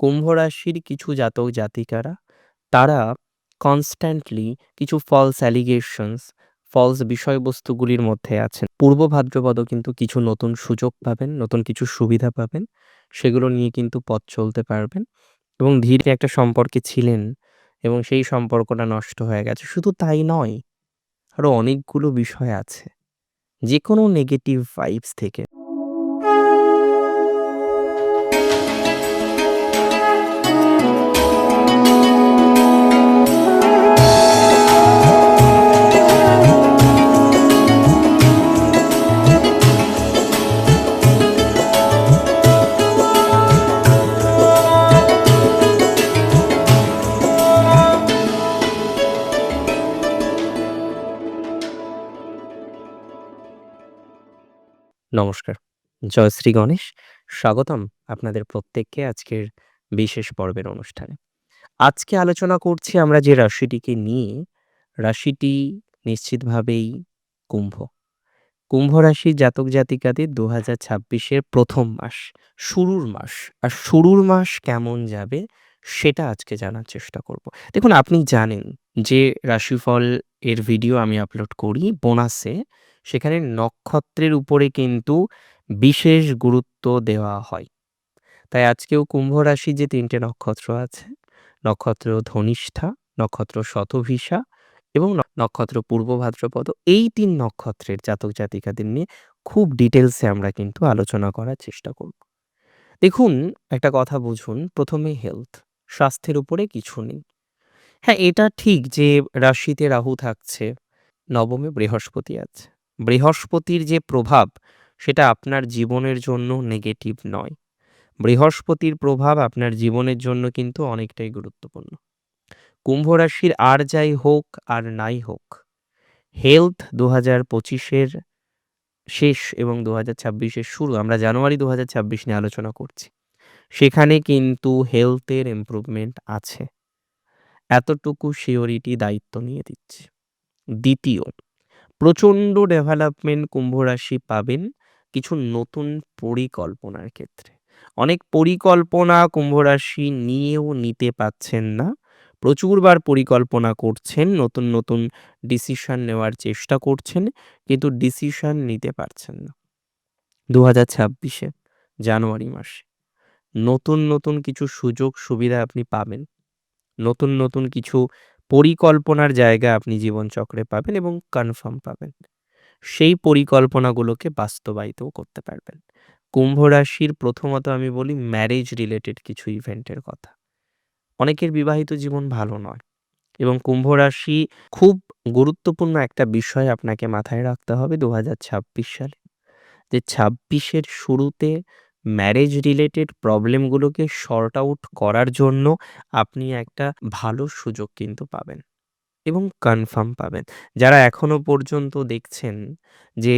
কুম্ভ রাশির কিছু জাতক জাতিকারা, তারা কনস্ট্যান্টলি কিছু ফলস অ্যালিগেশনস ফলস বিষয়বস্তুগুলির মধ্যে আছেন। পূর্ব ভাদ্রপদও কিন্তু কিছু নতুন সুযোগ পাবেন, নতুন কিছু সুবিধা পাবেন, সেগুলো নিয়ে কিন্তু পথ চলতে পারবেন এবং ধীরে একটা সম্পর্কে ছিলেন এবং সেই সম্পর্কটা নষ্ট হয়ে গেছে। শুধু তাই নয় আরও অনেকগুলো বিষয় আছে যে কোনো নেগেটিভ ভাইবস থেকে। নমস্কার। জয় শ্রী গণেশ। স্বাগতম আপনাদের প্রত্যেককে আজকের বিশেষ পর্বের অনুষ্ঠানে। আজকে আলোচনা করছি আমরা যে রাশিটিকে নিয়ে। রাশিটি নিশ্চিতভাবেই কুম্ভ। কুম্ভ রাশির জাতক জাতিকাদের দু হাজার ছাব্বিশের প্রথম মাস, শুরুর মাস। আর শুরুর মাস কেমন যাবে সেটা আজকে জানার চেষ্টা করব। দেখুন, আপনি জানেন যে রাশিফল এর ভিডিও আমি আপলোড করি বোনাসে। সেখানে নক্ষত্রের উপরে কিন্তু বিশেষ গুরুত্ব দেওয়া হয়। তাই আজকেও কুম্ভ রাশি যে তিনটে নক্ষত্র আছে, নক্ষত্র ধনিষ্ঠা, নক্ষত্র শতভিসা এবং নক্ষত্র পূর্ব ভাদ্রপদ, এই তিন নক্ষত্রের জাতক জাতিকাদের নিয়ে খুব ডিটেলসে আমরা কিন্তু আলোচনা করার চেষ্টা করব। দেখুন, একটা কথা বুঝুন, প্রথমে হেলথ স্বাস্থ্যের উপরে কিছু নেই। হ্যাঁ এটা ঠিক যে রাশিতে রাহু থাকছে, নবমে বৃহস্পতি আছে। বৃহস্পতির যে প্রভাব, সেটা আপনার জীবনের জন্য নেগেটিভ নয়। বৃহস্পতির প্রভাব আপনার জীবনের জন্য কিন্তু অনেকটাই গুরুত্বপূর্ণ। কুম্ভ রাশির আর যাই হোক আর নাই হোক হেলথ দু হাজার পঁচিশের শেষ এবং দু হাজার ছাব্বিশের শুরু, আমরা জানুয়ারি দু হাজার ছাব্বিশ নিয়ে আলোচনা করছি। সেখানে কিন্তু হেলথের ইমপ্রুভমেন্ট আছে। এতটুকু শিওরিটি দায়িত্ব নিয়ে দিচ্ছে। দ্বিতীয়, প্রচণ্ড ডেভেলপমেন্ট কুম্ভ রাশি পাবেন কিছু নতুন পরিকল্পনার ক্ষেত্রে। অনেক পরিকল্পনা কুম্ভ রাশি নিয়েও নিতে পাচ্ছেন না। প্রচুরবার পরিকল্পনা করছেন, নতুন নতুন ডিসিশন নেওয়ার চেষ্টা করছেন, কিন্তু ডিসিশন নিতে পারছেন না। দু হাজার ছাব্বিশে, জানুয়ারি মাসে। নতুন নতুন কিছু সুযোগ, সুবিধা আপনি পাবেন। নতুন নতুন কিছু পরিকল্পনার জায়গা আপনি জীবনচক্রে পাবেন এবং কনফার্ম পাবেন। সেই পরিকল্পনাগুলোকে বাস্তবায়িতও করতে পারবেন। কুম্ভ রাশির প্রথমত আমি বলি ম্যারেজ রিলেটেড কিছু ইভেন্টের কথা। অনেকের বিবাহিত জীবন ভালো নয় এবং কুম্ভ রাশি খুব গুরুত্বপূর্ণ একটা বিষয় আপনাকে মাথায় রাখতে হবে দু হাজার ছাব্বিশ সালে। যে ছাব্বিশের শুরুতে ম্যারেজ রিলেটেড প্রবলেমগুলোকে শর্ট আউট করার জন্য আপনি একটা ভালো সুযোগ কিন্তু পাবেন এবং কনফার্ম পাবেন। যারা এখনও পর্যন্ত দেখছেন যে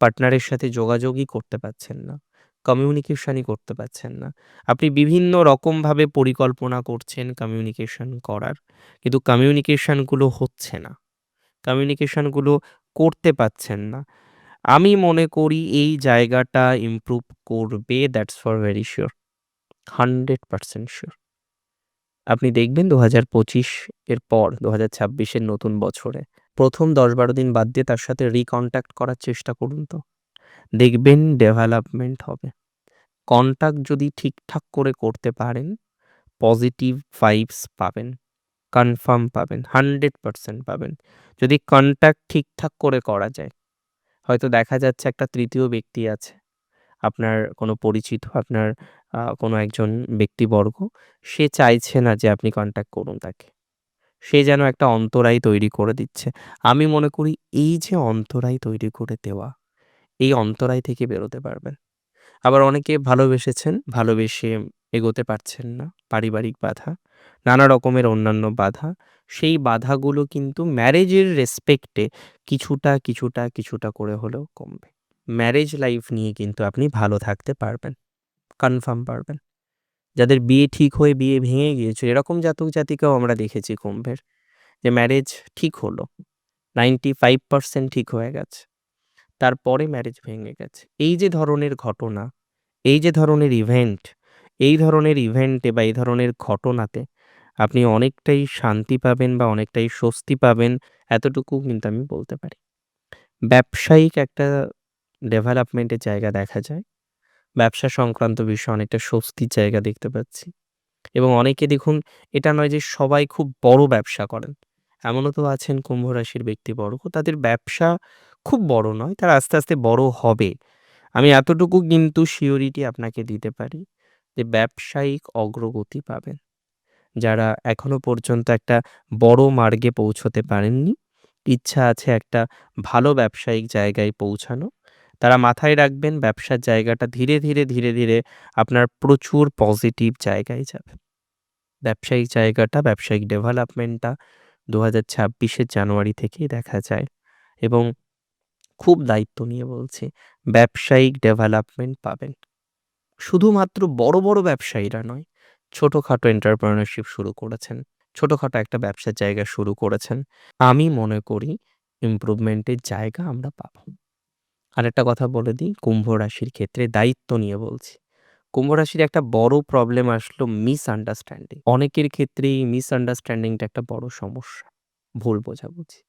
পার্টনারের সাথে যোগাযোগই করতে পারছেন না কমিউনিকেশনই করতে পারছেন না, আপনি বিভিন্ন রকমভাবে পরিকল্পনা করছেন কমিউনিকেশন করার, কিন্তু কমিউনিকেশনগুলো হচ্ছে না কমিউনিকেশনগুলো করতে পারছেন না আমি মনে করি এই জায়গাটা ইমপ্রুভ করবে that's for very sure hundred percent sure আপনি দেখবেন দু হাজার পঁচিশ এর পর দু হাজার ছাব্বিশের নতুন বছরে, প্রথম দশ বারো দিন বাদ দিয়ে তার সাথে রিকন্ট্যাক্ট করার চেষ্টা করুন তো। দেখবেন ডেভেলপমেন্ট হবে। কন্ট্যাক্ট যদি ঠিকঠাক করে করতে পারেন পজিটিভ ভাইবস পাবেন কনফার্ম পাবেন হান্ড্রেড পার্সেন্ট পাবেন। যদি কন্ট্যাক্ট ঠিকঠাক করে করা যায় হয়তো দেখা যাচ্ছে একটা তৃতীয় ব্যক্তি আছে। আপনার কোনো পরিচিত, আপনার কোনো একজন ব্যক্তিবর্গ, সে চাইছে না যে আপনি কন্ট্যাক্ট করুন তাকে। সে যেন একটা অন্তরায় তৈরি করে দিচ্ছে। আমি মনে করি এই যে অন্তরায় তৈরি করে দেওয়া, এই অন্তরায় থেকে বেরোতে পারবেন। আবার অনেকে ভালোবেসেছেন, ভালোবেসে এগোতে পারছেন না, পারিবারিক বাধা, নানা রকমের অন্যান্য বাধা সেই বাধাগুলো কিন্তু ম্যারেজের রেসপেক্টে কিছুটা কিছুটা কিছুটা করে হলেও কমবে। ম্যারেজ লাইফ নিয়ে কিন্তু আপনি ভালো থাকতে পারবেন কনফার্ম পারবেন। যাদের বিয়ে ঠিক হয়ে বিয়ে ভেঙে গিয়েছে, এরকম জাতক জাতিকাও আমরা দেখেছি কুম্ভের, যে ম্যারেজ ঠিক হলো নাইনটি ফাইভ পার্সেন্ট ঠিক হয়ে গেছে, তারপরে ম্যারেজ ভেঙে গেছে। এই যে ধরনের ঘটনা, এই যে ধরনের ইভেন্ট এই ধরনের ইভেন্টে বা এই ধরনের ঘটনাতে আপনি অনেকটাই শান্তি পাবেন বা অনেকটাই স্বস্তি পাবেন এতটুকু কিন্তু আমি বলতে পারি। ব্যবসায়িক একটা ডেভেলপমেন্টের জায়গা দেখা যায়। ব্যবসা সংক্রান্ত বিষয়ে অনেকটা স্বস্তির জায়গা দেখতে পাচ্ছি। এবং অনেকে দেখুন এটা নয় যে সবাই খুব বড় ব্যবসা করেন। এমনও তো আছেন কুম্ভ রাশির ব্যক্তিবর্গ তাদের ব্যবসা খুব বড় নয়। তারা আস্তে, আস্তে বড় হবে। আমি এতটুকু কিন্তু সিওরিটি আপনাকে দিতে পারি যে ব্যবসায়িক অগ্রগতি পাবেন। যারা এখনও পর্যন্ত একটা বড় মার্গে পৌঁছতে পারেননি, ইচ্ছা আছে একটা ভালো ব্যবসায়িক জায়গায় পৌঁছানো। তারা মাথায় রাখবেন ব্যবসার জায়গাটা ধীরে, ধীরে, ধীরে, ধীরে আপনার প্রচুর পজিটিভ জায়গায় যাবে। ব্যবসায়িক জায়গাটা, ব্যবসায়িক ডেভেলপমেন্টটা দু হাজার ছাব্বিশের জানুয়ারি থেকেই দেখা যায় এবং খুব দায়িত্ব নিয়ে বলছি, ব্যবসায়িক ডেভেলপমেন্ট পাবেন। শুধুমাত্র বড়, বড় ব্যবসায়ীরা নয়, ছোটখাটো এন্টারপ্রেনিউরশিপ শুরু করেছেন, ছোটোখাটো একটা ব্যবসার জায়গা শুরু করেছেন। আমি মনে করি ইমপ্রুভমেন্টের জায়গা আমরা পাবো। আরেকটা কথা বলে দিই কুম্ভ রাশির ক্ষেত্রে দায়িত্ব নিয়ে বলছি। কুম্ভ রাশির একটা বড় প্রবলেম আসলো মিসআন্ডারস্ট্যান্ডিং। অনেকের ক্ষেত্রেই মিসআন্ডারস্ট্যান্ডিংটা একটা বড় সমস্যা। ভুল বোঝাবুঝি।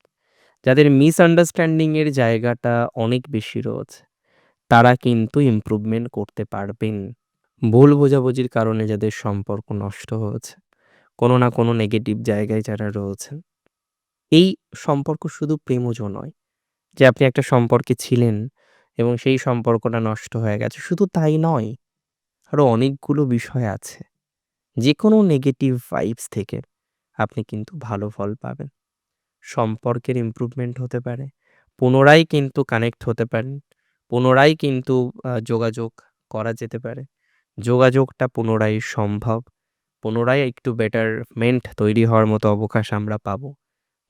যাদের মিসআন্ডারস্ট্যান্ডিং এর জায়গাটা অনেক বেশি রয়েছে, তারা কিন্তু ইমপ্রুভমেন্ট করতে পারবেন। ভুল বোঝাবুঝির কারণে যাদের সম্পর্ক নষ্ট হয়েছে, কোনো না কোনো নেগেটিভ জায়গায় যারা রয়েছেন, এই সম্পর্ক শুধু প্রেমজ নয় যে আপনি একটা সম্পর্কে ছিলেন এবং সেই সম্পর্কটা নষ্ট হয়ে গেছে। শুধু তাই নয়, আরও অনেকগুলো বিষয় আছে। যে কোনো নেগেটিভ ভাইবস থেকে আপনি কিন্তু ভালো ফল পাবেন। সম্পর্কের ইমপ্রুভমেন্ট হতে পারে। পুনরায় কিন্তু কানেক্ট হতে পারেন। পুনরায় কিন্তু যোগাযোগ করা যেতে পারে। যোগাযোগটা পুনরায় সম্ভব। পুনরায় একটু বেটারমেন্ট তৈরি হওয়ার মতো অবকাশ আমরা পাবো।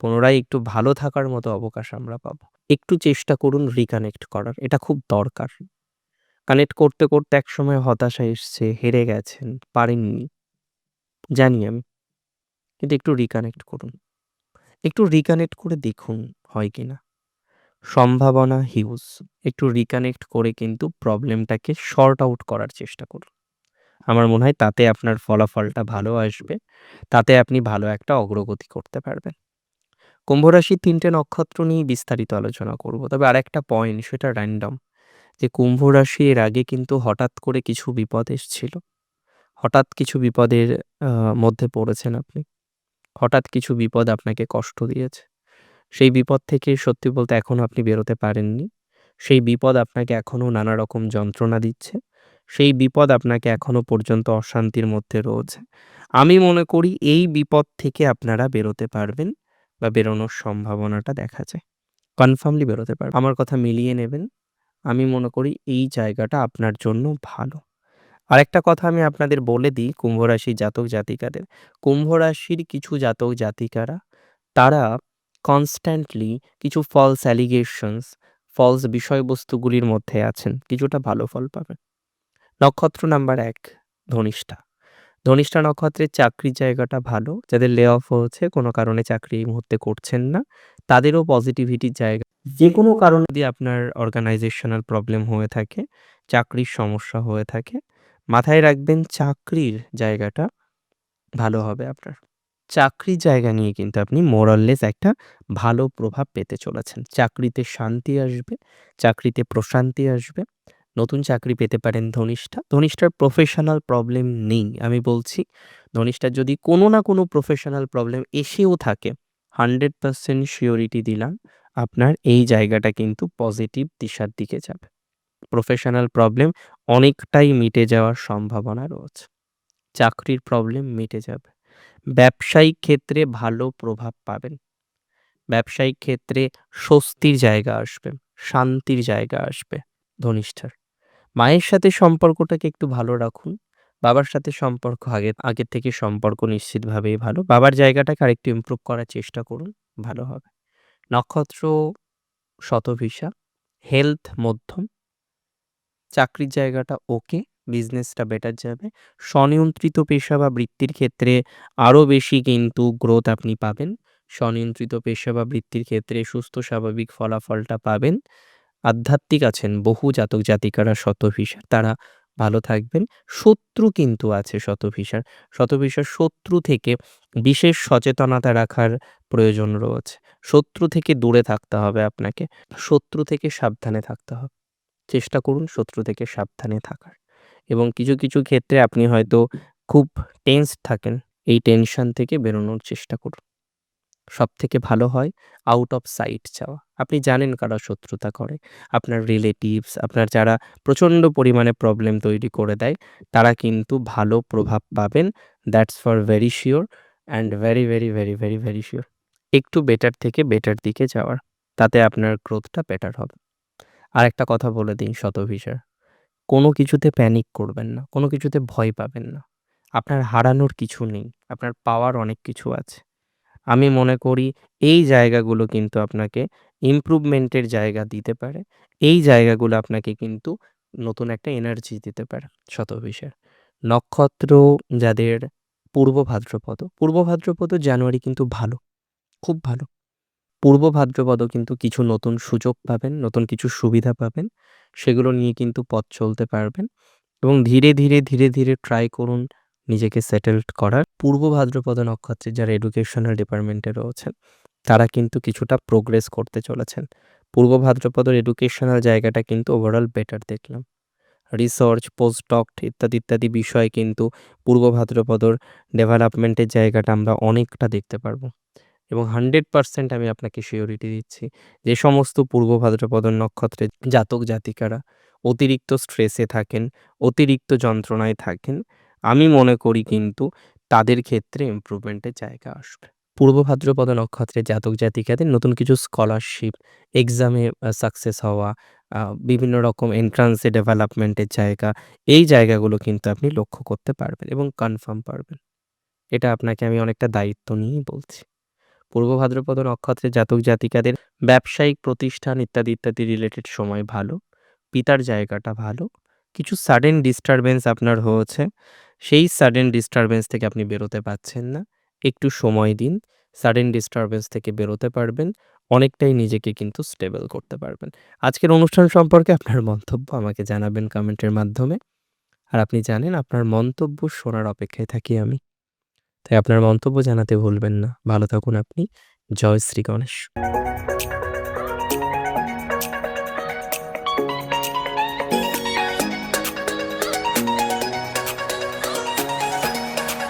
পুনরায় একটু ভালো থাকার মতো অবকাশ আমরা পাবো। একটু চেষ্টা করুন রিকানেক্ট করার। এটা খুব দরকার। কানেক্ট করতে, করতে একসময় হতাশা এসছে, হেরে গেছেন, পারেননি। জানি আমি। কিন্তু একটু রিকানেক্ট করুন। একটু রিকানেক্ট করে দেখুন হয় কিনা। সম্ভাবনা হিউজ। একটু রিকানেক্ট করে কিন্তু প্রবলেমটাকে শর্ট আউট করার চেষ্টা করুন। আমার মনে হয় তাতে আপনার ফলাফলটা ভালো আসবে। তাতে আপনি ভালো একটা অগ্রগতি করতে পারবেন। কুম্ভ রাশির ৩ টে নক্ষত্র নিয়ে বিস্তারিত আলোচনা করব। তবে আরেকটা পয়েন্ট সেটা র‍্যান্ডম যে কুম্ভ রাশি এর আগে কিন্তু হঠাৎ করে কিছু বিপদ এসছিল। হঠাৎ কিছু বিপদের মধ্যে পড়েছেন আপনি। হঠাৎ কিছু বিপদ আপনাকে কষ্ট দিয়েছে। সেই বিপদ থেকে সত্যি বলতে এখনও আপনি বেরোতে পারেননি। সেই বিপদ আপনাকে এখনও নানা রকম যন্ত্রণা দিচ্ছে। সেই বিপদ আপনাকে এখনও পর্যন্ত অশান্তির মধ্যে রয়েছে। আমি মনে করি এই বিপদ থেকে আপনারা বেরোতে পারবেন বা বেরোনোর সম্ভাবনাটা দেখা যায়। কনফার্মলি বেরোতে পারবেন। আমার কথা মিলিয়ে নেবেন। আমি মনে করি এই জায়গাটা আপনার জন্য ভালো। আরেকটা কথা আমি আপনাদের বলে দিই কুম্ভ রাশির জাতক জাতিকাদের। কুম্ভ রাশির কিছু জাতক জাতিকারা, তারা কনস্ট্যান্টলি কিছু ফলস অ্যালিগেশনস, ফলস বিষয়বস্তুগুলির মধ্যে আছেন। কিছুটা ভালো ফল পাবেন। নক্ষত্র নাম্বার এক ধনিষ্ঠা। ধনিষ্ঠা নক্ষত্রের চাকরির জায়গাটা ভালো। যাদের লে অফ হয়েছে কোনো কারণে চাকরি এই মুহূর্তে করছেন না, তাদেরও পজিটিভিটির জায়গা। যেকোনো কারণে যদি আপনার অর্গানাইজেশনাল প্রবলেম হয়ে থাকে, চাকরির সমস্যা হয়ে থাকে, মাথায় রাখবেন চাকরির জায়গাটা ভালো হবে আপনার। চাকরির জায়গা নিয়ে কিন্তু আপনি মোরাললেস একটা ভালো প্রভাব পেতে চলেছেন। চাকরিতে শান্তি আসবে, চাকরিতে প্রশান্তি আসবে। নতুন চাকরি পেতে পারেন ধনিষ্ঠা। ধনিষ্ঠার প্রফেশনাল প্রবলেম নেই। আমি বলছি ধনিষ্ঠার যদি কোনো না কোনো প্রফেশনাল প্রবলেম এসেও থাকে, 100% শিওরিটি দিলাম আপনার এই জায়গাটা কিন্তু পজিটিভ দিশার দিকে যাবে। প্রফেশনাল প্রবলেম অনেকটাই মিটে যাওয়ার সম্ভাবনা রয়েছে। চাকরির প্রবলেম মিটে যাবে। ব্যবসায়িক ক্ষেত্রে ভালো প্রভাব পাবেন। ব্যবসায়িক ক্ষেত্রে স্বস্তির জায়গা আসবে, শান্তির জায়গা আসবে ধনিষ্ঠার। মায়ের সাথে সম্পর্কটাকে একটু ভালো রাখুন। বাবার সাথে সম্পর্ক আগে আগের থেকে সম্পর্ক নিশ্চিতভাবেই ভালো। বাবার জায়গাটাকে আরেকটু ইমপ্রুভ করার চেষ্টা করুন, ভালো হবে। নক্ষত্র শতভিষা, হেলথ মধ্যম। চাকরির জায়গাটা ওকে, বিজনেসটা বেটার যাবে। স্বনিয়ন্ত্রিত পেশা বা বৃত্তির ক্ষেত্রে আরও বেশি কিন্তু গ্রোথ আপনি পাবেন। স্বনিয়ন্ত্রিত পেশা বা বৃত্তির ক্ষেত্রে সুস্থ, স্বাভাবিক ফলাফলটা পাবেন। আধ্যাত্মিক আছেন বহু জাতক জাতিকারা শতভিষা। তারা ভালো থাকবেন। শত্রু কিন্তু আছে শতভিষার। শতভিষার শত্রু থেকে বিশেষ সচেতনতা রাখার প্রয়োজন রয়েছে। শত্রু থেকে দূরে থাকতে হবে আপনাকে। শত্রু থেকে সাবধানে থাকতে হবে। চেষ্টা করুন শত্রু থেকে সাবধানে থাকার। এবং কিছু, কিছু ক্ষেত্রে আপনি হয়তো খুব টেন্সড থাকেন। এই টেনশন থেকে বেরোনোর চেষ্টা করুন। সব থেকে ভালো হয় আউট অফ সাইট যাওয়া। আপনি জানেন কারা শত্রুতা করে। আপনার রিলেটিভস, আপনার যারা প্রচণ্ড পরিমাণে প্রবলেম তৈরি করে দেয়, তারা কিন্তু ভালো প্রভাব পাবেন। That's for very sure and very, very, very, very, very sure একটু বেটার থেকে বেটার দিকে যাওয়ার। তাতে আপনার গ্রোথটা বেটার হবে। আরেকটা কথা বলে দিন শতভিষার। কোনো কিছুতে প্যানিক করবেন না। কোনো কিছুতে ভয় পাবেন না। আপনার হারানোর কিছু নেই। আপনার পাওয়ার অনেক কিছু আছে। আমি মনে করি এই জায়গাগুলো কিন্তু আপনাকে ইমপ্রুভমেন্টের জায়গা দিতে পারে। এই জায়গাগুলো আপনাকে কিন্তু নতুন একটা এনার্জি দিতে পারে শতভিষার। নক্ষত্র যাদের পূর্ব ভাদ্রপদ, পূর্ব ভাদ্রপদ জানুয়ারি কিন্তু ভালো। খুব ভালো। পূর্ব ভাদ্রপদ কিন্তু কিছু নতুন সুযোগ পাবেন, নতুন কিছু সুবিধা পাবেন। সেগুলো নিয়ে কিন্তু পথ চলতে পারবেন এবং ধীরে, ধীরে, ধীরে, ধীরে ট্রাই করুন নিজেকে সেটেলড করার। পূর্ব ভাদ্রপদ নক্ষত্রের যারা এডুকেশনাল ডিপার্টমেন্টে রয়েছেন, তারা কিন্তু কিছুটা প্রোগ্রেস করতে চলেছেন। পূর্ব ভাদ্রপদর এডুকেশনাল জায়গাটা কিন্তু ওভারঅল বেটার দেখলাম। রিসার্চ, পোস্টডক ইত্যাদি, ইত্যাদি বিষয়ে কিন্তু পূর্ব ভাদ্রপদর ডেভেলপমেন্টের জায়গাটা আমরা অনেকটা দেখতে পারব। এবং 100% আমি আপনাকে সিওরিটি দিচ্ছি যে সমস্ত পূর্ব ভাদ্রপদ নক্ষত্রের জাতক জাতিকারা অতিরিক্ত স্ট্রেসে থাকেন, অতিরিক্ত যন্ত্রণায় থাকেন, আমি মনে করি কিন্তু তাদের ক্ষেত্রে ইমপ্রুভমেন্টের জায়গা আসবে। পূর্ব ভাদ্রপদ নক্ষত্রের জাতক জাতিকাদের নতুন কিছু স্কলারশিপ, এক্সামে সাকসেস হওয়া, বিভিন্ন রকম এন্ট্রান্সে ডেভেলপমেন্টের জায়গা, এই জায়গাগুলো কিন্তু আপনি লক্ষ্য করতে পারবেন এবং কনফার্ম পারবেন। এটা আপনাকে আমি অনেকটা দায়িত্ব নিয়েই বলছি। পূর্ব ভাদ্রপদ নক্ষত্রের জাতক জাতিকাদের ব্যবসায়িক প্রতিষ্ঠান ইত্যাদি, ইত্যাদি রিলেটেড সময় ভালো। পিতার জায়গাটা ভালো। কিছু সাডেন ডিস্টারবেন্স আপনার হয়েছে। সেই সাডেন ডিস্টারবেন্স থেকে আপনি বেরোতে পারছেন না। একটু সময় দিন। সাডেন ডিস্টারবেন্স থেকে বেরোতে পারবেন। অনেকটাই নিজেকে কিন্তু স্টেবল করতে পারবেন। আজকের অনুষ্ঠান সম্পর্কে আপনার মন্তব্য আমাকে জানাবেন কমেন্টের মাধ্যমে। আর আপনি জানেন আপনার মন্তব্য শোনার অপেক্ষায় থাকি আমি। তাই আপনার মন্তব্য জানাতে ভুলবেন না। ভালো থাকুন আপনি। জয় শ্রী গণেশ।